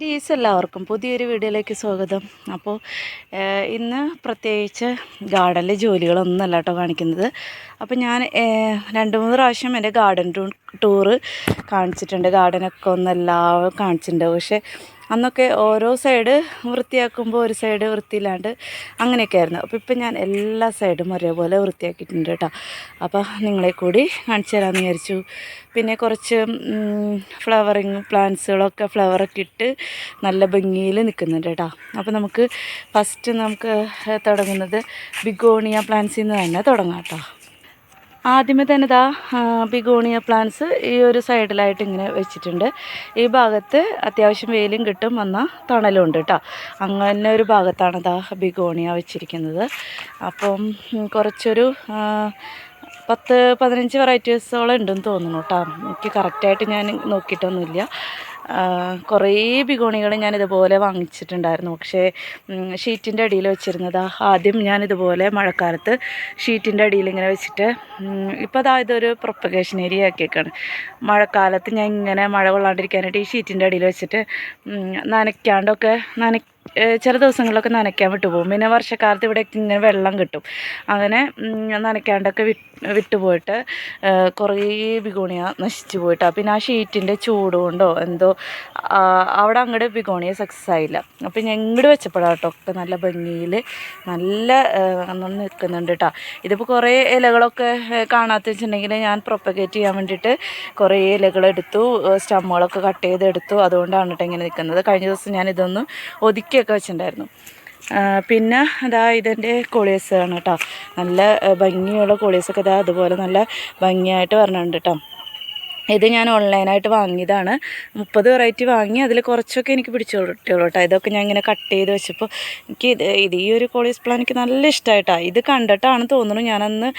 ഡീസ് എല്ലാവർക്കും പുതിയൊരു വീഡിയോയിലേക്ക് സ്വാഗതം. അപ്പോൾ ഇന്ന് പ്രത്യേകിച്ച് ഗാർഡനിലെ ജോലികളൊന്നുമല്ല കേട്ടോ കാണിക്കുന്നത്. അപ്പോൾ ഞാൻ രണ്ട് മൂന്ന് പ്രാവശ്യം എന്റെ ഗാർഡൻ ടൂറ് കാണിച്ചിട്ടുണ്ട്. ഗാർഡനൊക്കെ ഒന്നെല്ലാം കാണിച്ചിട്ടുണ്ട്. പക്ഷേ അന്നൊക്കെ ഓരോ സൈഡ് വൃത്തിയാക്കുമ്പോൾ ഒരു സൈഡ് വൃത്തിയില്ലാണ്ട് അങ്ങനെയൊക്കെ ആയിരുന്നു. അപ്പോൾ ഇപ്പം ഞാൻ എല്ലാ സൈഡും ഒരേപോലെ വൃത്തിയാക്കിയിട്ടുണ്ട് കേട്ടോ. അപ്പോൾ നിങ്ങളെ കൂടി കാണിച്ചു തരാമെന്ന് വിചാരിച്ചു. പിന്നെ കുറച്ച് ഫ്ലവറിങ് പ്ലാന്റ്സുകളൊക്കെ ഫ്ലവറൊക്കെ ഇട്ട് നല്ല ഭംഗിയിൽ നിൽക്കുന്നുണ്ട് കേട്ടോ. അപ്പോൾ നമുക്ക് ഫസ്റ്റ് നമുക്ക് തുടങ്ങുന്നത് ബിഗോണിയ പ്ലാന്റ്സിൽ നിന്ന് തന്നെ തുടങ്ങാം കേട്ടോ. ആദ്യമേ തന്നെ ഇതാ ബിഗോണിയ പ്ലാന്റ്സ് ഈ ഒരു സൈഡിലായിട്ട് ഇങ്ങനെ വെച്ചിട്ടുണ്ട്. ഈ ഭാഗത്ത് അത്യാവശ്യം വെയിലും കിട്ടും വന്നാൽ തണലും ഉണ്ട് കേട്ടോ അങ്ങനെ ഒരു ഭാഗത്താണ് ഇതാ ബിഗോണിയ വെച്ചിരിക്കുന്നത്. അപ്പം കുറച്ചൊരു പത്ത് പതിനഞ്ച് വെറൈറ്റീസോളം ഉണ്ടെന്ന് തോന്നുന്നു കേട്ടോ എനിക്ക് കറക്റ്റായിട്ട് ഞാൻ നോക്കിയിട്ടൊന്നുമില്ല. കുറേ ബിഗോണികൾ ഞാൻ ഇതുപോലെ വാങ്ങിച്ചിട്ടുണ്ടായിരുന്നു. പക്ഷേ ഷീറ്റിന്റെ അടിയിൽ വെച്ചിരുന്നത് ആദ്യം ഞാൻ ഇതുപോലെ മഴക്കാലത്ത് ഷീറ്റിന്റെ അടിയിൽ ഇങ്ങനെ വെച്ചിട്ട് ഇപ്പോൾ അതായത് ഒരു പ്രൊപ്പഗേഷൻ ഏരിയ ആക്കിയേക്കാണ്. മഴക്കാലത്ത് ഞാൻ ഇങ്ങനെ മഴ കൊള്ളാണ്ടിരിക്കാനായിട്ട് ഈ ഷീറ്റിന്റെ അടിയിൽ വെച്ചിട്ട് നനയ്ക്കാണ്ടൊക്കെ നന ചില ദിവസങ്ങളിലൊക്കെ നനയ്ക്കാൻ വിട്ടുപോകും. പിന്നെ വർഷക്കാലത്ത് ഇവിടെയൊക്കെ ഇങ്ങനെ വെള്ളം കിട്ടും. അങ്ങനെ നനയ്ക്കാണ്ടൊക്കെ വിട്ട് വിട്ടുപോയിട്ട് കുറേ ബിഗോണിയ നശിച്ചു പോയിട്ടാണ് പിന്നെ ആ ഷീറ്റിന്റെ ചൂട് കൊണ്ടോ എന്തോ അവിടെ അങ്ങോട്ട് ബിഗോണിയ സക്സസ് ആയില്ല. അപ്പം ഞാൻ ഇങ്ങോട്ട് കേട്ടോ ഒക്കെ നല്ല ഭംഗിയിൽ നല്ല നിൽക്കുന്നുണ്ട് കേട്ടോ ഇതിപ്പോൾ കുറേ ഇലകളൊക്കെ കാണാത്ത വെച്ചിട്ടുണ്ടെങ്കിൽ ഞാൻ പ്രൊപ്പഗേറ്റ് ചെയ്യാൻ വേണ്ടിയിട്ട് കുറേ ഇലകളെടുത്തു സ്റ്റമ്മുകളൊക്കെ കട്ട് ചെയ്തെടുത്തു. അതുകൊണ്ടാണ് കേട്ടോ ഇങ്ങനെ നിൽക്കുന്നത്. കഴിഞ്ഞ ദിവസം ഞാൻ ഇതൊന്ന് ഒതുക്കിയൊക്കെ വെച്ചിട്ടുണ്ടായിരുന്നു. പിന്നെ അതാ ഇതിന്റെ കോളിയസാണ് കേട്ടോ നല്ല ഭംഗിയുള്ള കോളിയസൊക്കെ ഇതാ അതുപോലെ നല്ല ഭംഗിയായിട്ട് വരണുണ്ട് കേട്ടോ ഇത് ഞാൻ ഓൺലൈനായിട്ട് വാങ്ങിയതാണ്. മുപ്പത് വെറൈറ്റി വാങ്ങി അതിൽ കുറച്ചൊക്കെ എനിക്ക് പിടിച്ചു കിട്ടിയുള്ളൂ കേട്ടോ ഇതൊക്കെ ഞാൻ ഇങ്ങനെ കട്ട് ചെയ്ത് വെച്ചപ്പോൾ എനിക്ക് ഇത് ഇത് ഈ ഒരു കോളിയസ് പ്ലാൻ എനിക്ക് നല്ല ഇഷ്ടമായിട്ടാണ് ഇത് കണ്ടിട്ടാണ് തോന്നുന്നു ഞാനന്ന്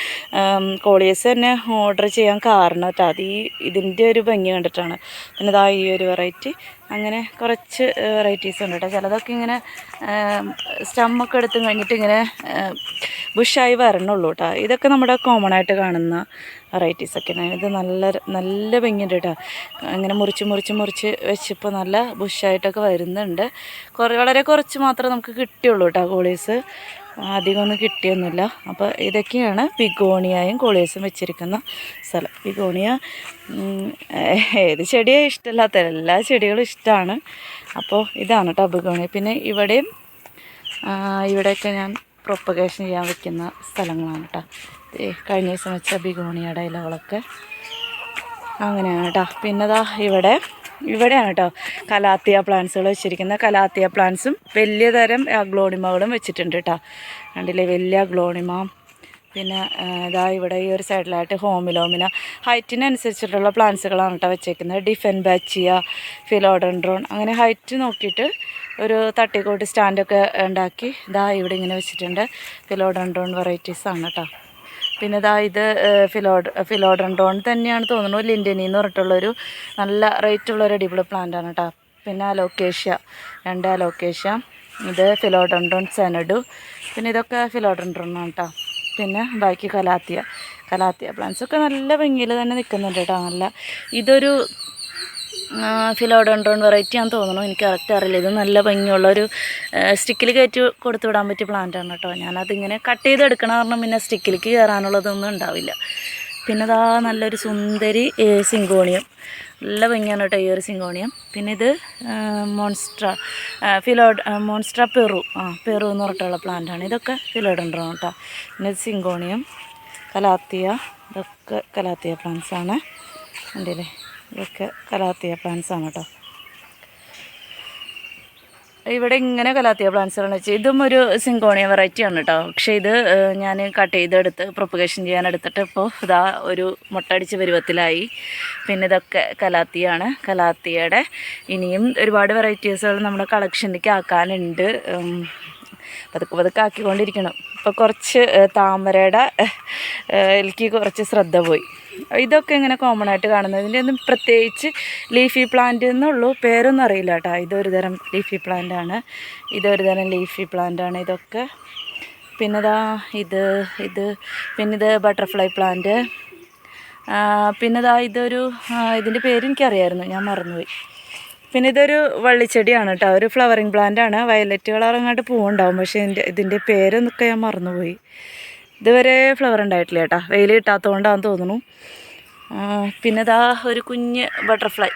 കോളിയസ് തന്നെ ഓർഡർ ചെയ്യാൻ കാരണം കേട്ടോ അത് ഈ ഇതിന്റെ ഒരു ഭംഗി കണ്ടിട്ടാണ്. പിന്നെ ഇതാ ഈ ഒരു വെറൈറ്റി അങ്ങനെ കുറച്ച് വെറൈറ്റീസ് ഉണ്ട് കേട്ടോ ചിലതൊക്കെ ഇങ്ങനെ സ്റ്റമ്മൊക്കെ എടുത്ത് കഴിഞ്ഞിട്ട് ഇങ്ങനെ ബുഷായി വരണുള്ളൂ കേട്ടോ ഇതൊക്കെ നമ്മുടെ കോമൺ ആയിട്ട് കാണുന്ന വെറൈറ്റീസ് ഒക്കെയാണ് ഇത് നല്ല നല്ല ഭംഗിയുണ്ട് കേട്ടോ അങ്ങനെ മുറിച്ച് മുറിച്ച് മുറിച്ച് വെച്ചപ്പോൾ നല്ല ബുഷായിട്ടൊക്കെ വരുന്നുണ്ട്. കുറേ വളരെ കുറച്ച് മാത്രമേ നമുക്ക് കിട്ടിയുള്ളൂ കേട്ടോ കോളീസ് അധികമൊന്നും കിട്ടിയൊന്നുമില്ല. അപ്പോൾ ഇതൊക്കെയാണ് പിഗോണിയയും കോളിയസും വെച്ചിരിക്കുന്ന സ്ഥലം. പിഗോണിയ ഏത് ചെടിയാണ് ഇഷ്ടമല്ലാത്ത? എല്ലാ ചെടികളും ഇഷ്ടമാണ്. അപ്പോൾ ഇതാണ് കേട്ടോ പിഗോണിയ പിന്നെ ഇവിടെയും ഇവിടെയൊക്കെ ഞാൻ പ്രൊപ്പഗേഷൻ ചെയ്യാൻ വെക്കുന്ന സ്ഥലങ്ങളാണ് കേട്ടോ. കഴിഞ്ഞ ദിവസം വെച്ച ബിഗോണിയുടെ ഇലകളൊക്കെ അങ്ങനെയാണ് കേട്ടോ. പിന്നെതാ ഇവിടെ ഇവിടെയാണ് കേട്ടോ കലാത്തിയ പ്ലാന്റ്സുകൾ വെച്ചിരിക്കുന്നത്. കലാത്തിയ പ്ലാന്റ്സും വലിയ തരം ഗ്ലോണിമകളും വെച്ചിട്ടുണ്ട് കേട്ടോ കണ്ടില്ലേ? വലിയ ഗ്ലോണിമ. പിന്നെ ഇതാ ഇവിടെ ഈ ഒരു സൈഡിലായിട്ട് ഹോമിലോമിന ഹൈറ്റിനനുസരിച്ചിട്ടുള്ള പ്ലാന്റ്സുകളാണ് കേട്ടോ വെച്ചേക്കുന്നത്. ഡിഫൻ ബാച്ചിയ ഫിലോഡൻഡ്രോൺ അങ്ങനെ ഹൈറ്റ് നോക്കിയിട്ട് ഒരു തട്ടിക്കോട്ട് സ്റ്റാൻഡൊക്കെ ഉണ്ടാക്കി ഇതാ ഇവിടെ ഇങ്ങനെ വെച്ചിട്ടുണ്ട്. ഫിലോഡൻഡ്രോൺ വെറൈറ്റീസാണ് കേട്ടോ പിന്നെ ഇതാ ഇത് ഫിലോഡ് ഫിലോഡൻഡ്രോൺ തന്നെയാണ് തോന്നുന്നു. ലിൻഡനി എന്ന് പറഞ്ഞിട്ടുള്ളൊരു നല്ല റേറ്റുള്ളൊരു അടിപൊളി പ്ലാന്റ് ആണ് കേട്ടോ പിന്നെ അലോക്കേഷ്യ രണ്ട് അലോക്കേഷ്യ. ഇത് ഫിലോഡൻഡ്രോൺ സെനഡു. പിന്നെ ഇതൊക്കെ ആണ് കേട്ടോ പിന്നെ ബാക്കി കലാത്തിയ കലാത്തിയ പ്ലാന്റ്സ് ഒക്കെ നല്ല ഭംഗിയിൽ തന്നെ നിൽക്കുന്നുണ്ട് കേട്ടോ നല്ല ഇതൊരു ഫിലോഡോൺഡ്രോൺ വെറൈറ്റി ആണെന്ന് തോന്നുന്നു. എനിക്ക് കറക്റ്റ് അറിയില്ല. ഇത് നല്ല ഭംഗിയുള്ളൊരു സ്റ്റിക്കിൽ കയറ്റി കൊടുത്തു വിടാൻ പറ്റിയ പ്ലാന്റ് ആണ് കേട്ടോ. ഞാനതിങ്ങനെ കട്ട് ചെയ്തെടുക്കണം കാരണം പിന്നെ സ്റ്റിക്കിലേക്ക് കയറാനുള്ളതൊന്നും ഉണ്ടാവില്ല. പിന്നെ ഇതാ നല്ലൊരു സുന്ദരി സിങ്കോണിയം. നല്ല ഭംഗിയാണ് കേട്ടോ ഈ ഒരു സിങ്കോണിയം. പിന്നെ ഇത് മോൺസ്ട്ര ഫിലോഡ് മോൺസ്ട്ര പെറു. ആ പെറു എന്ന് പറഞ്ഞിട്ടുള്ള പ്ലാന്റാണ് ഇതൊക്കെ ഫിലോഡൻഡ്രോൺ കേട്ടോ. പിന്നെ ഇത് സിങ്കോണിയം കലാത്തിയ ഇതൊക്കെ കലാത്തിയ പ്ലാന്റ്സാണ് ഉണ്ടല്ലേ ഇതൊക്കെ കലാത്തിയ പ്ലാന്റ്സ് ആണ് കേട്ടോ. ഇവിടെ ഇങ്ങനെ കലാത്തിയ പ്ലാന്റ്സുകളാണ് വെച്ചാൽ ഇതും ഒരു സിങ്കോണിയ വെറൈറ്റി ആണ് കേട്ടോ. പക്ഷേ ഇത് ഞാൻ കട്ട് ചെയ്തെടുത്ത് പ്രൊപ്പഗേഷൻ ചെയ്യാൻ എടുത്തിട്ട് ഇപ്പോൾ ഇതാ ഒരു മുട്ടടിച്ച് പരുവത്തിലായി. പിന്നെ ഇതൊക്കെ കലാത്തിയാണ്. കലാത്തിയുടെ ഇനിയും ഒരുപാട് വെറൈറ്റീസുകൾ നമ്മുടെ കളക്ഷനിലേക്ക് ആക്കാനുണ്ട്. പതുക്കെ പതുക്കെ ആക്കിക്കൊണ്ടിരിക്കണം. ഇപ്പോൾ കുറച്ച് താമരയുടെ എനിക്ക് കുറച്ച് ശ്രദ്ധ പോയി. ഇതൊക്കെ ഇങ്ങനെ കോമൺ ആയിട്ട് കാണുന്നത്. ഇതിന്റെ ഒന്നും പ്രത്യേകിച്ച് ലീഫി പ്ലാന്റ് എന്നുള്ളൂ പേരൊന്നും അറിയില്ല കേട്ടോ. ഇതൊരു തരം ലീഫി പ്ലാന്റ് ആണ്. ഇതൊരു തരം ലീഫി പ്ലാന്റ് ആണ് ഇതൊക്കെ. പിന്നെ ഇതാ ഇത് ഇത് പിന്നെ ഇത് ബട്ടർഫ്ലൈ പ്ലാന്റ് പിന്നെ ഇതാ ഇതൊരു ഇതിന്റെ പേര് എനിക്കറിയായിരുന്നു. ഞാൻ മറന്നുപോയി. പിന്നെ ഇതൊരു വള്ളിച്ചെടിയാണ് കേട്ടോ. ഒരു ഫ്ലവറിങ് പ്ലാന്റ് ആണ്. വയലറ്റ് കളർ അങ്ങോട്ട് പൂവുണ്ടാവും. പക്ഷെ ഇതിന്റെ ഇതിന്റെ പേരൊന്നൊക്കെ ഞാൻ മറന്നുപോയി. ഇതുവരെ ഫ്ലവർ ഉണ്ടായിട്ടില്ല കേട്ടോ. വെയിൽ കിട്ടാത്തതുകൊണ്ടാണെന്ന് തോന്നുന്നു. പിന്നെ ഇതാ ഒരു കുഞ്ഞ് ബട്ടർഫ്ലൈ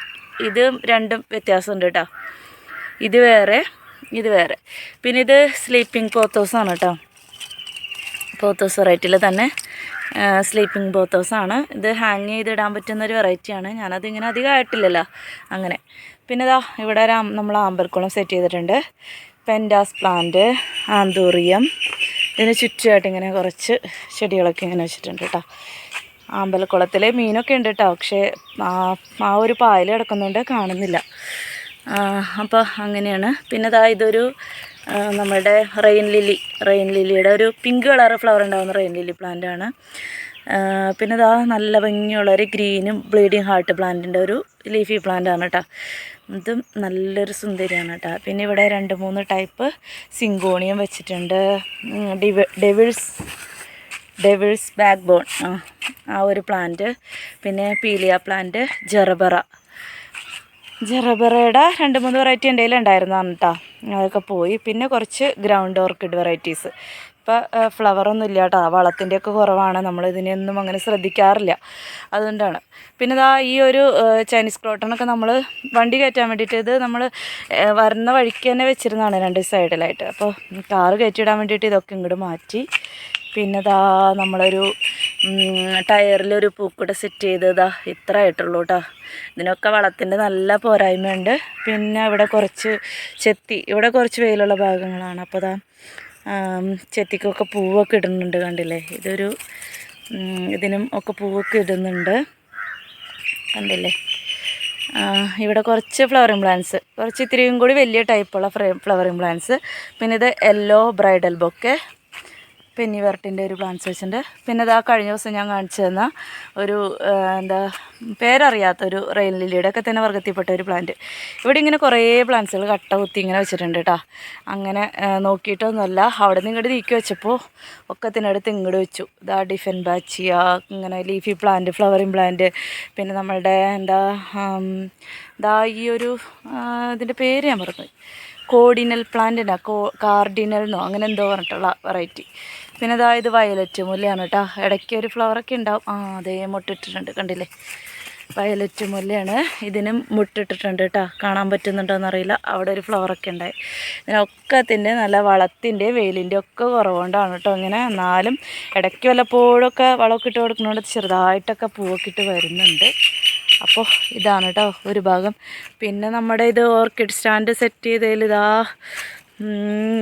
ഇത് രണ്ടും വ്യത്യാസമുണ്ട് കേട്ടോ. ഇത് വേറെ ഇത് വേറെ. പിന്നെ ഇത് സ്ലീപ്പിംഗ് പോത്തോസാണ് കേട്ടോ. പോത്തോസ് വെറൈറ്റിയിൽ തന്നെ സ്ലീപ്പിംഗ് പോത്തോസാണ് ഇത് ഹാങ് ചെയ്തിടാൻ പറ്റുന്ന ഒരു വെറൈറ്റിയാണ് ഞാനതിങ്ങനെ അധികം ആയിട്ടില്ലല്ലോ. അങ്ങനെ. പിന്നെ ഇതാ ഇവിടെ നമ്മൾ ആമ്പൽക്കുളം സെറ്റ് ചെയ്തിട്ടുണ്ട്. പെൻഡാസ് പ്ലാന്റ് ആന്തൂറിയം ഇതിന് ചുറ്റുമായിട്ട് ഇങ്ങനെ കുറച്ച് ചെടികളൊക്കെ ഇങ്ങനെ വെച്ചിട്ടുണ്ട് കേട്ടോ ആമ്പലക്കുളത്തിൽ മീനൊക്കെ ഉണ്ട് കേട്ടോ പക്ഷേ ആ ഒരു പായൽ കിടക്കുന്നുണ്ട് കാണുന്നില്ല. അപ്പോൾ അങ്ങനെയാണ്. പിന്നെ ഇതാ ഇതൊരു നമ്മുടെ റെയിൻ ലില്ലി. റെയിൻ ലില്ലിയുടെ ഒരു പിങ്ക് കളർ ഫ്ലവർ ഉണ്ടാകുന്ന റെയിൻ ലില്ലി പ്ലാന്റ് ആണ്. പിന്നെ ഇതാ നല്ല ഭംഗിയുള്ള ഒരു ഗ്രീനും ബ്ലീഡിങ് ഹാർട്ട് പ്ലാന്റിന്റെ ഒരു ലീഫി പ്ലാന്റ് ആണ് കേട്ടോ ഇതും നല്ലൊരു സുന്ദരിയാണ് കേട്ടോ പിന്നെ ഇവിടെ രണ്ട് മൂന്ന് ടൈപ്പ് സിങ്കോണിയം വെച്ചിട്ടുണ്ട്. ഡിവ ഡെവിൾസ് ഡെവിൾസ് ബാക്ക് ബോൺ ആ ഒരു പ്ലാന്റ് പിന്നെ പീലിയ പ്ലാന്റ് ജെറബറ. ജെറബറയുടെ രണ്ട് മൂന്ന് വെറൈറ്റി എന്റെ ഉണ്ടായിരുന്നതാണ് കേട്ടോ അതൊക്കെ പോയി. പിന്നെ കുറച്ച് ഗ്രൗണ്ട് ഓർക്കിഡ് വെറൈറ്റീസ് ഇപ്പോൾ ഫ്ലവറൊന്നും ഇല്ല കേട്ടോ വളത്തിന്റെയൊക്കെ കുറവാണ്. നമ്മൾ ഇതിനെയൊന്നും അങ്ങനെ ശ്രദ്ധിക്കാറില്ല. അതുകൊണ്ടാണ്. പിന്നെ ഇതാ ഈ ഒരു ചൈനീസ് ക്രോട്ടണൊക്കെ നമ്മൾ വണ്ടി കയറ്റാൻ വേണ്ടിയിട്ട് ഇത് നമ്മൾ വരുന്ന വഴിക്ക് തന്നെ വെച്ചിരുന്നതാണ് രണ്ട് സൈഡിലായിട്ട്. അപ്പോൾ കാറ് കയറ്റിയിടാൻ വേണ്ടിയിട്ട് ഇതൊക്കെ ഇങ്ങോട്ട് മാറ്റി. പിന്നെ ഇതാ നമ്മളൊരു ടയറിലൊരു പൂക്കൂടെ സെറ്റ് ചെയ്ത് ഇതാ ഇത്ര ആയിട്ടുള്ളൂ കേട്ടോ ഇതിനൊക്കെ വളത്തിന്റെ നല്ല പോരായ്മയുണ്ട്. പിന്നെ ഇവിടെ കുറച്ച് ചെത്തി ഇവിടെ കുറച്ച് വെയിലുള്ള ഭാഗങ്ങളാണ്. അപ്പോൾ ഇതാ ചെത്തിക്കൊക്കെ പൂവൊക്കെ ഇടുന്നുണ്ട് കണ്ടില്ലേ? ഇതൊരു ഇതിനും ഒക്കെ പൂവൊക്കെ ഇടുന്നുണ്ട്. കണ്ടില്ലേ? ഇവിടെ കുറച്ച് ഫ്ലവറിങ് പ്ലാന്റ്സ് കുറച്ച് ഇത്തിരിയും കൂടി വലിയ ടൈപ്പുള്ള ഫ്ലവറിങ് പ്ലാന്റ്സ് പിന്നെ ഇത് യെല്ലോ ബ്രൈഡൽ ബൊക്കെ പെന്നി വെറട്ടിന്റെ ഒരു വെച്ചിട്ടുണ്ട്. പിന്നെ ഇതാ കഴിഞ്ഞ ദിവസം ഞാൻ കാണിച്ചു തന്ന ഒരു എന്താ എന്താ പേരറിയാത്തൊരു റെയിൻ ലില്ലിയുടെ ഒക്കെ തന്നെ വർഗത്തിൽപ്പെട്ട ഒരു പ്ലാന്റ് ഇവിടെ ഇങ്ങനെ കുറേ പ്ലാന്റ്സുകൾ കട്ട കുത്തി ഇങ്ങനെ വെച്ചിട്ടുണ്ട് കേട്ടോ അങ്ങനെ നോക്കിയിട്ടൊന്നുമല്ല. അവിടെ നിന്ന് ഇങ്ങോട്ട് നീക്കി വെച്ചപ്പോൾ ഒക്കെ ഒക്കത്തിനടുത്ത് ഇങ്ങോട്ട് വെച്ചു. ഇതാ ഡിഫൻ ബാച്ചിയ ഇങ്ങനെ ലീഫി പ്ലാന്റ് ഫ്ലവറിങ് പ്ലാന്റ് പിന്നെ നമ്മളുടെ എന്താ ദാ ഈ ഒരു ഇതിന്റെ പേര് ഞാൻ പറഞ്ഞു കോർഡിനൽ പ്ലാന്റിനാ കോ കാർഡിനൽ എന്നോ അങ്ങനെ എന്തോ പറഞ്ഞിട്ടുള്ള വെറൈറ്റി പിന്നെ ഇതാ ഇത് വയലറ്റ് മുല്ലയാണ് കേട്ടോ. ഇടയ്ക്ക് ഒരു ഫ്ലവറൊക്കെ ഉണ്ടാവും. ആ അതേ മുട്ടിട്ടിട്ടുണ്ട്. കണ്ടില്ലേ? വയലറ്റ് മുല്ലയാണ്. ഇതിനും മുട്ടിട്ടിട്ടുണ്ട് കേട്ടോ. കാണാൻ പറ്റുന്നുണ്ടോയെന്ന് അറിയില്ല. അവിടെ ഒരു ഫ്ലവറൊക്കെ ഉണ്ടായി. ഇതിനൊക്കത്തിന്റെ നല്ല വളത്തിന്റെ വെയിലിന്റെ ഒക്കെ കുറവുകൊണ്ടാണ് കേട്ടോ ഇങ്ങനെ. എന്നാലും ഇടയ്ക്ക് വല്ലപ്പോഴൊക്കെ വളമൊക്കെ ഇട്ട് കൊടുക്കുന്നതുകൊണ്ട് ചെറുതായിട്ടൊക്കെ പൂവൊക്കെ ഇട്ട് വരുന്നുണ്ട്. അപ്പോൾ ഇതാണ് കേട്ടോ ഒരു ഭാഗം. പിന്നെ നമ്മുടെ ഇത് ഓർക്കിഡ് സ്റ്റാൻഡ് സെറ്റ് ചെയ്തതിൽ ഇതാ ഉം,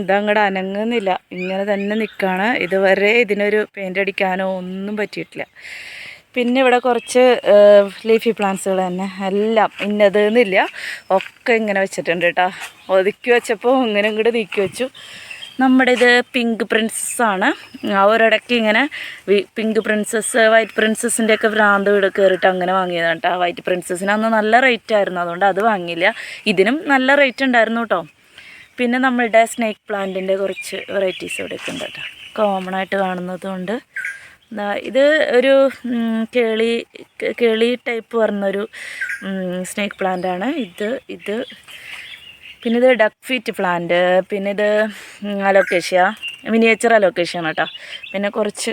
ഇതങ്ങട് അനങ്ങുന്നില്ല. ഇങ്ങനെ തന്നെ നിൽക്കുകയാണ് ഇതുവരെ ഇതിനൊരു പെയിന്റ് അടിക്കാനോ ഒന്നും പറ്റിയിട്ടില്ല. പിന്നെ ഇവിടെ കുറച്ച് ലീഫി പ്ലാന്റ്സുകൾ തന്നെ. എല്ലാം ഇന്നത് എന്നില്ല ഒക്കെ ഇങ്ങനെ വെച്ചിട്ടുണ്ട് കേട്ടോ ഒതുക്കി വെച്ചപ്പോൾ ഇങ്ങനെ ഇങ്ങോട്ട് നീക്കി വെച്ചു. നമ്മുടെ ഇത് പിങ്ക് പ്രിൻസസ് ആണ്. ആ ഒരിടയ്ക്ക് ഇങ്ങനെ പിങ്ക് പ്രിൻസസ് വൈറ്റ് പ്രിൻസസിന്റെ ഒക്കെ ഭ്രാന്ത് വീട് കയറിയിട്ട് അങ്ങനെ വാങ്ങിയതാണ് കേട്ടോ വൈറ്റ് പ്രിൻസസിന് അന്ന് നല്ല റേറ്റ് ആയിരുന്നു. അതുകൊണ്ട് അത് വാങ്ങിയില്ല. ഇതിനും നല്ല റേറ്റ് ഉണ്ടായിരുന്നു കേട്ടോ പിന്നെ നമ്മളുടെ സ്നേക്ക് പ്ലാന്റിന്റെ കുറച്ച് വെറൈറ്റീസ് ഇവിടെയൊക്കെ ഉണ്ട് കോമൺ ആയിട്ട് കാണുന്നതുകൊണ്ട് ഇത് ഒരു കേളി കേളി ടൈപ്പ് പറഞ്ഞൊരു സ്നേക്ക് പ്ലാന്റ് ആണ്. ഇത് ഇത് പിന്നെ ഇത് ഡക്ക് ഫീറ്റ് പ്ലാന്റ് പിന്നെ ഇത് അലോക്കേഷ്യ മിനിയേച്ചർ അലോക്കേഷ്യ ആണ് കേട്ടോ. പിന്നെ കുറച്ച്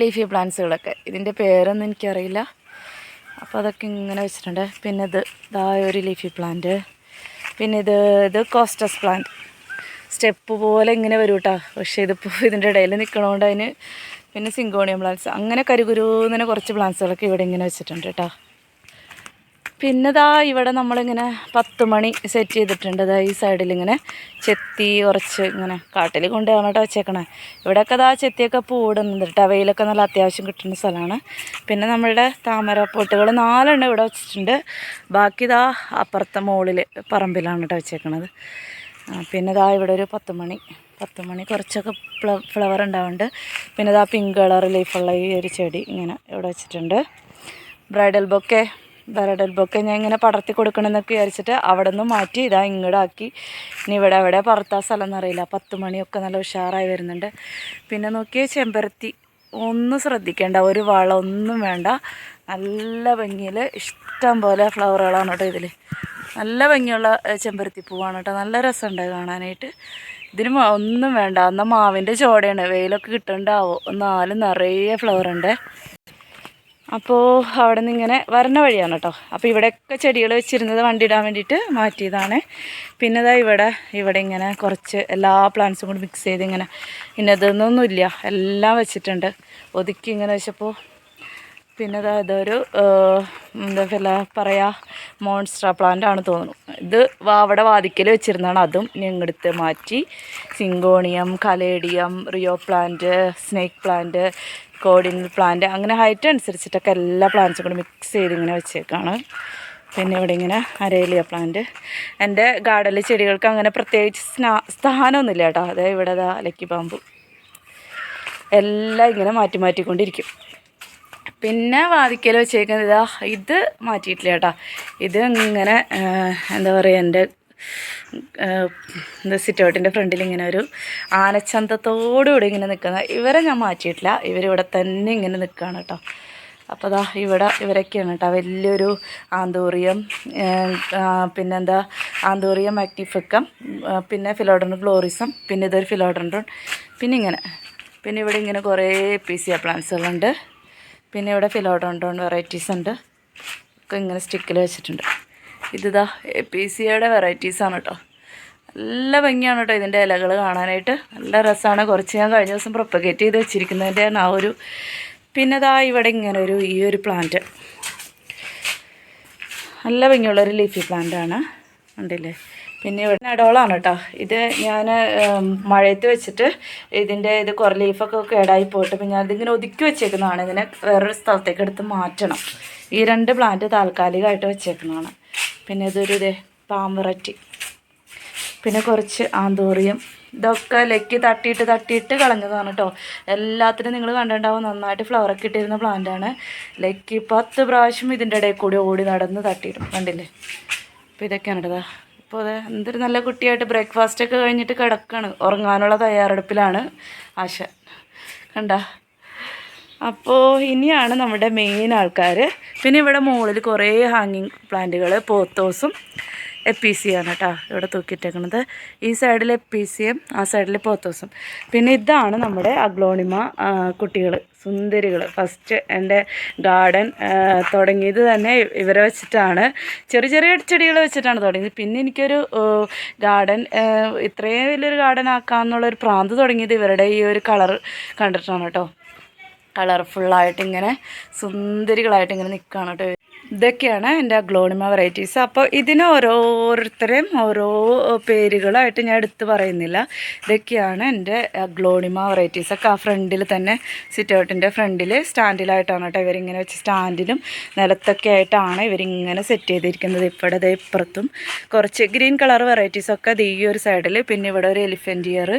ലീഫി പ്ലാന്റ്സുകളൊക്കെ ഇതിന്റെ പേരൊന്നും എനിക്കറിയില്ല. അപ്പോൾ അതൊക്കെ ഇങ്ങനെ വെച്ചിട്ടുണ്ട്. പിന്നെ ഇത് ഇതായ ഒരു ലീഫി പ്ലാന്റ് പിന്നെ ഇത് ഇത് കോസ്റ്റസ് പ്ലാന്റ് സ്റ്റെപ്പ് പോലെ ഇങ്ങനെ വരും കേട്ടോ പക്ഷേ ഇതിപ്പോൾ ഇതിന്റെ ഇടയിൽ നിൽക്കണോണ്ട് അതിന് പിന്നെ സിങ്കോണിയം പ്ലാന്റ്സ് അങ്ങനെ കരുകുരുന്നിനെ കുറച്ച് പ്ലാന്റ്സുകളൊക്കെ ഇവിടെ ഇങ്ങനെ വെച്ചിട്ടുണ്ട് കേട്ടോ പിന്നെ ദാ ഇവിടെ നമ്മളിങ്ങനെ പത്ത് മണി സെറ്റ് ചെയ്തിട്ടുണ്ട്. ദാ ഈ സൈഡിൽ ഇങ്ങനെ ചെത്തി കുറച്ച് ഇങ്ങനെ കാട്ടിൽ കൊണ്ടുപോകണം കേട്ടോ വെച്ചേക്കണേ. ഇവിടെയൊക്കെ ദാ ചെത്തിയൊക്കെ പൂടുന്നുണ്ട് കേട്ടോ. അവയിലൊക്കെ നല്ല അത്യാവശ്യം കിട്ടുന്ന സ്ഥലമാണ്. പിന്നെ നമ്മളുടെ താമര പൊട്ടുകൾ നാലെണ്ണം ഇവിടെ വെച്ചിട്ടുണ്ട്. ബാക്കി ഇതാ അപ്പുറത്തെ മുകളിൽ പറമ്പിലാണ് കേട്ടോ വെച്ചേക്കണത്. പിന്നെ ഇതാ ഇവിടെ ഒരു പത്ത് മണി പത്ത് മണി കുറച്ചൊക്കെ ഫ്ല ഫ്ലവർ ഉണ്ടാവുന്നുണ്ട്. പിന്നെ ഇതാ പിങ്ക് കളർ ലീഫുള്ള ഈ ഒരു ചെടി ഇങ്ങനെ ഇവിടെ വെച്ചിട്ടുണ്ട്. ബ്രൈഡൽ ബൊക്കെ ബ്രൈഡൽ ബൊക്കെ ഞാൻ ഇങ്ങനെ പടർത്തി കൊടുക്കണമെന്നൊക്കെ വിചാരിച്ചിട്ട് അവിടെ നിന്ന് മാറ്റി ഇതാ ഇങ്ങോട്ടാക്കി ഇനി ഇവിടെ എവിടെ പറത്താ സ്ഥലം എന്നറിയില്ല പത്ത് മണിയൊക്കെ നല്ല ഉഷാറായി വരുന്നുണ്ട്. പിന്നെ നോക്കിയ ചെമ്പരത്തി. ഒന്നും ശ്രദ്ധിക്കേണ്ട. ഒരു വളം ഒന്നും വേണ്ട. നല്ല ഭംഗിയിൽ ഇഷ്ടം പോലെ ഫ്ലവറുകളാണ് കേട്ടോ ഇതിൽ നല്ല ഭംഗിയുള്ള ചെമ്പരത്തി പൂവാണ് കേട്ടോ. നല്ല രസമുണ്ട് കാണാനായിട്ട്. ഇതിന് ഒന്നും വേണ്ട. എന്നാൽ മാവിന്റെ ചോടയാണ്. വെയിലൊക്കെ കിട്ടണ്ടാവോ? നാല് നിറയെ ഫ്ലവർ ഉണ്ട് അപ്പോൾ അവിടെ നിന്ന് ഇങ്ങനെ വരണ വഴിയാണ് കേട്ടോ. അപ്പോൾ ഇവിടെയൊക്കെ ചെടികൾ വെച്ചിരുന്നത് വണ്ടി ഇടാൻ വേണ്ടിയിട്ട് മാറ്റിയതാണ്. പിന്നെ ഇതാ ഇവിടെ ഇവിടെ ഇങ്ങനെ കുറച്ച് എല്ലാ പ്ലാന്റ്സും കൂടി മിക്സ് ചെയ്ത് ഇങ്ങനെ ഇന്നതൊന്നൊന്നുമില്ല എല്ലാം വെച്ചിട്ടുണ്ട്. ഒതുക്കി ഇങ്ങനെ വെച്ചപ്പോൾ പിന്നെ ഇതാ ഇതൊരു എന്താ പറയുക പറയുക മോൺസ്ട്ര പ്ലാന്റ് ആണ് തോന്നുന്നു. ഇത് വാവട വാതിക്കൽ വെച്ചിരുന്നതാണ്. അതും ഞങ്ങടുത്ത് മാറ്റി. Syngonium caladium rhoeo plant snake plant cardinal plant അങ്ങനെ ഹൈറ്റ് അനുസരിച്ചിട്ടൊക്കെ എല്ലാ പ്ലാന്റ്സും കൂടി മിക്സ് ചെയ്ത് ഇങ്ങനെ വെച്ചേക്കാണ്. പിന്നെ ഇവിടെ ഇങ്ങനെ അരേലിയ പ്ലാന്റ് എന്റെ ഗാർഡനിലെ ചെടികൾക്ക് അങ്ങനെ പ്രത്യേകിച്ച് സ്നാ സ്ഥാനമൊന്നുമില്ല കേട്ടോ. അതെ ഇവിടെ ദാ ലക്കി പാമ്പ് എല്ലാം ഇങ്ങനെ മാറ്റി മാറ്റിക്കൊണ്ടിരിക്കും. പിന്നെ വാതിക്കൽ വെച്ചേക്കുന്നത് ഇതാ ഇത് മാറ്റിയിട്ടില്ല കേട്ടോ. ഇത് ഇങ്ങനെ എന്താ പറയുക എന്റെ എന്താ സിറ്റൗട്ടിന്റെ ഫ്രണ്ടിൽ ഇങ്ങനെ ഒരു ആനച്ചന്തത്തോടുകൂടി ഇങ്ങനെ നിൽക്കുന്ന ഇവരെ ഞാൻ മാറ്റിയിട്ടില്ല. ഇവരിവിടെ തന്നെ ഇങ്ങനെ നിൽക്കുകയാണ് കേട്ടോ. അപ്പോൾ ദാ ഇവിടെ ഇവരൊക്കെയാണ് കേട്ടോ. വലിയൊരു ആന്തൂറിയം പിന്നെന്താ ആന്തൂറിയം മാഗ്നിഫിക്കം ആ, പിന്നെ ഫിലോഡൺ ഗ്ലോറിസം പിന്നെ ഇതൊരു ഫിലോഡൻഡ്രോൺ പിന്നെ ഇങ്ങനെ. പിന്നെ ഇവിടെ ഇങ്ങനെ കുറേ പി പീസിയ പ്ലാന്റ്സുകളുണ്ട്. പിന്നെ ഇവിടെ ഫിലോഡോണ്ടോൺ വെറൈറ്റീസ് ഉണ്ട്. ഒക്കെ ഇങ്ങനെ സ്റ്റിക്കിൽ വെച്ചിട്ടുണ്ട്. ഇതിതാ പി സിയുടെ വെറൈറ്റീസാണ് കേട്ടോ നല്ല ഭംഗിയാണ് കേട്ടോ ഇതിന്റെ ഇലകൾ കാണാനായിട്ട്. നല്ല രസമാണ് കുറച്ച് ഞാൻ കഴിഞ്ഞ ദിവസം പ്രൊപ്പഗേറ്റ് ചെയ്ത് വെച്ചിരിക്കുന്നതിന്റെ ആ ഒരു പിന്നെ ദാ ഇവിടെ ഇങ്ങനെ ഒരു ഈ ഒരു പ്ലാന്റ് നല്ല ഭംഗിയുള്ളൊരു ലീഫി പ്ലാന്റ് ആണ്. ഉണ്ടല്ലേ പിന്നെ ഇവിടെ നടോളാണ് കേട്ടോ. ഇത് ഞാൻ മഴയത്ത് വെച്ചിട്ട് ഇതിന്റെ ഇത് കുറേ ലീഫൊക്കെ കേടായി പോയിട്ട് പിന്നെ ഞാനിതിങ്ങനെ ഒതുക്കി വെച്ചേക്കുന്നതാണ്. ഇതിനെ വേറൊരു സ്ഥലത്തേക്ക് എടുത്ത് മാറ്റണം. ഈ രണ്ട് പ്ലാന്റ് താൽക്കാലികമായിട്ട് വെച്ചേക്കുന്നതാണ്. പിന്നെ ഇതൊരു ഇതേ പാമ്പററ്റി പിന്നെ കുറച്ച് ആന്തോറിയം. ഇതൊക്കെ ലക്കി തട്ടിയിട്ട് തട്ടിയിട്ട് കളഞ്ഞതാണ് കേട്ടോ. എല്ലാത്തിനും നിങ്ങൾ കണ്ടിട്ടുണ്ടാവും നന്നായിട്ട് ഫ്ലവറൊക്കെ ഇട്ടിരുന്ന പ്ലാന്റാണ് ലക്കി പത്ത് പ്രാവശ്യം ഇതിന്റെ ഇടയിൽ കൂടി ഓടി നടന്ന് തട്ടിയിടും. കണ്ടില്ലേ? അപ്പോൾ ഇതൊക്കെയാണ് കേട്ടോ ഇപ്പോൾ അതെ എന്തൊരു നല്ല കുട്ടിയായിട്ട് ബ്രേക്ക്ഫാസ്റ്റ് ഒക്കെ കഴിഞ്ഞിട്ട് കിടക്കാണ്. ഉറങ്ങാനുള്ള തയ്യാറെടുപ്പിലാണ് ആശ. കണ്ട? അപ്പോൾ ഇനിയാണ് നമ്മുടെ മെയിൻ ആൾക്കാർ പിന്നെ ഇവിടെ മുകളിൽ കുറേ ഹാങ്ങിങ് പ്ലാന്റുകൾ പോത്തോസും എപ്പീസിയാണ് കേട്ടോ ഇവിടെ തൂക്കിയിട്ടേക്കുന്നത് ഈ സൈഡിൽ എപ്പീസിയും ആ സൈഡിൽ പോത്തോസും. പിന്നെ ഇതാണ് നമ്മുടെ അഗ്ലോണിമ കുട്ടികൾ സുന്ദരികൾ ഫസ്റ്റ് എന്റെ ഗാർഡൻ തുടങ്ങിയത് തന്നെ ഇവരെ വെച്ചിട്ടാണ്. ചെറിയ ചെറിയ ചെടികൾ വെച്ചിട്ടാണ് തുടങ്ങിയത്. പിന്നെ എനിക്കൊരു ഗാർഡൻ ഇത്രയും വലിയൊരു ഗാർഡൻ ആക്കാമെന്നുള്ളൊരു പ്രാന്ത് തുടങ്ങിയത് ഇവരുടെ ഈ ഒരു കളർ കണ്ടിട്ടാണ് കേട്ടോ. കളർഫുള്ളായിട്ട് ഇങ്ങനെ സുന്ദരികളായിട്ട് ഇങ്ങനെ നിൽക്കുകയാണ് കേട്ടോ ഇതൊക്കെയാണ് എന്റെ ഗ്ലോണിമ വെറൈറ്റീസ് അപ്പോൾ ഇതിന് ഓരോരുത്തരെയും ഓരോ പേരുകളായിട്ട് ഞാൻ എടുത്തു പറയുന്നില്ല. ഇതൊക്കെയാണ് എന്റെ ഗ്ലോണിമ വെറൈറ്റീസ് ഒക്കെ ആ ഫ്രണ്ടിൽ തന്നെ സിറ്റൗട്ടിന്റെ ഫ്രണ്ടിൽ സ്റ്റാൻഡിലായിട്ടാണ് കേട്ടോ ഇവരിങ്ങനെ വെച്ച് സ്റ്റാൻഡിലും നിലത്തൊക്കെ ആയിട്ടാണ് ഇവരിങ്ങനെ സെറ്റ് ചെയ്തിരിക്കുന്നത്. ഇവിടെ ദേ ഇപ്പുറത്തും കുറച്ച് ഗ്രീൻ കളർ വെറൈറ്റീസ് ഒക്കെ ദേ ഈ ഒരു സൈഡിൽ പിന്നെ ഇവിടെ ഒരു എലിഫന്റ് ഇയർ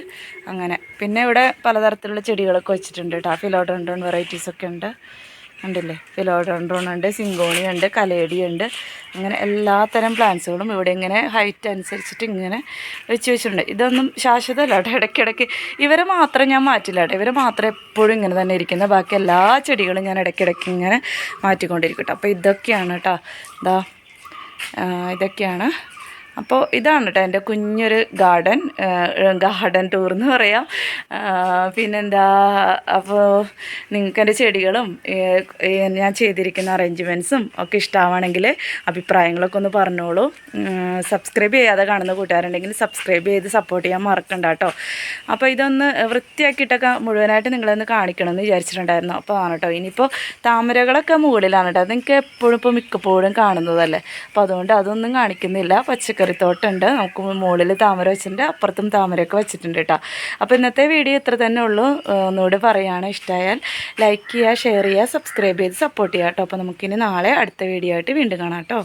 അങ്ങനെ. പിന്നെ ഇവിടെ പലതരത്തിലുള്ള ചെടികളൊക്കെ വെച്ചിട്ടുണ്ട് കേട്ടോ. ഫിലോഡോണ്ടോൺ വെറൈറ്റീസ് ഒക്കെ ഉണ്ട്. ഉണ്ടല്ലേ? ഫിലോഡോൺഡ്രോൺ ഉണ്ട് സിങ്കോണി ഉണ്ട് കലേഡി ഉണ്ട് അങ്ങനെ എല്ലാത്തരം പ്ലാന്റ്സുകളും ഇവിടെ ഇങ്ങനെ ഹൈറ്റ് അനുസരിച്ചിട്ട് ഇങ്ങനെ വെച്ച് വെച്ചിട്ടുണ്ട്. ഇതൊന്നും ശാശ്വതമല്ല കേട്ടോ ഇടയ്ക്കിടയ്ക്ക്. ഇവരെ മാത്രം ഞാൻ മാറ്റില്ല കേട്ടോ. ഇവരെ മാത്രം എപ്പോഴും ഇങ്ങനെ തന്നെ ഇരിക്കുന്നത്. ബാക്കി എല്ലാ ചെടികളും ഞാൻ ഇടയ്ക്കിടയ്ക്ക് ഇങ്ങനെ മാറ്റിക്കൊണ്ടിരിക്കും കേട്ടോ. അപ്പോൾ ഇതൊക്കെയാണ് കേട്ടോ. ഇതാ ഇതൊക്കെയാണ് അപ്പോൾ ഇതാണ് കേട്ടോ എന്റെ കുഞ്ഞൊരു ഗാർഡൻ ഗാർഡൻ ടൂർ എന്ന് പറയാം. പിന്നെന്താ അപ്പോൾ നിങ്ങൾക്ക് എന്റെ ചെടികളും ഞാൻ ചെയ്തിരിക്കുന്ന അറേഞ്ച്മെന്റ്സും ഒക്കെ ഇഷ്ടമാണെങ്കിൽ അഭിപ്രായങ്ങളൊക്കെ ഒന്ന് പറഞ്ഞോളൂ. സബ്സ്ക്രൈബ് ചെയ്യാതെ കാണുന്ന കൂട്ടുകാരുണ്ടെങ്കിൽ സബ്സ്ക്രൈബ് ചെയ്ത് സപ്പോർട്ട് ചെയ്യാൻ മറക്കണ്ട കേട്ടോ അപ്പോൾ ഇതൊന്ന് വൃത്തിയാക്കിയിട്ടൊക്കെ മുഴുവനായിട്ട് നിങ്ങളൊന്ന് കാണിക്കണം എന്ന് വിചാരിച്ചിട്ടുണ്ടായിരുന്നു. അപ്പോൾ ആണ് കേട്ടോ ഇനിയിപ്പോൾ താമരകളൊക്കെ മുകളിലാണ് കേട്ടോ നിങ്ങൾക്ക് എപ്പോഴും ഇപ്പോൾ മിക്കപ്പോഴും കാണുന്നതല്ലേ? അപ്പോൾ അതുകൊണ്ട് അതൊന്നും കാണിക്കുന്നില്ല. പച്ചക്കറി തോട്ടമുണ്ട് നമുക്ക് മുകളിൽ താമര വെച്ചിട്ടുണ്ട് അപ്പുറത്തും താമരയൊക്കെ വെച്ചിട്ടുണ്ട് കേട്ടോ. അപ്പോൾ ഇന്നത്തെ വീഡിയോ ഇത്ര തന്നെ ഉള്ളൂ. ഒന്നുകൂടി പറയുകയാണ് ഇഷ്ടമായാൽ ലൈക്ക് ചെയ്യുക ഷെയർ ചെയ്യുക സബ്സ്ക്രൈബ് ചെയ്ത് സപ്പോർട്ട് ചെയ്യുക കേട്ടോ. അപ്പോൾ നമുക്കിനി നാളെ അടുത്ത വീഡിയോ ആയിട്ട് വീണ്ടും കാണാം കേട്ടോ.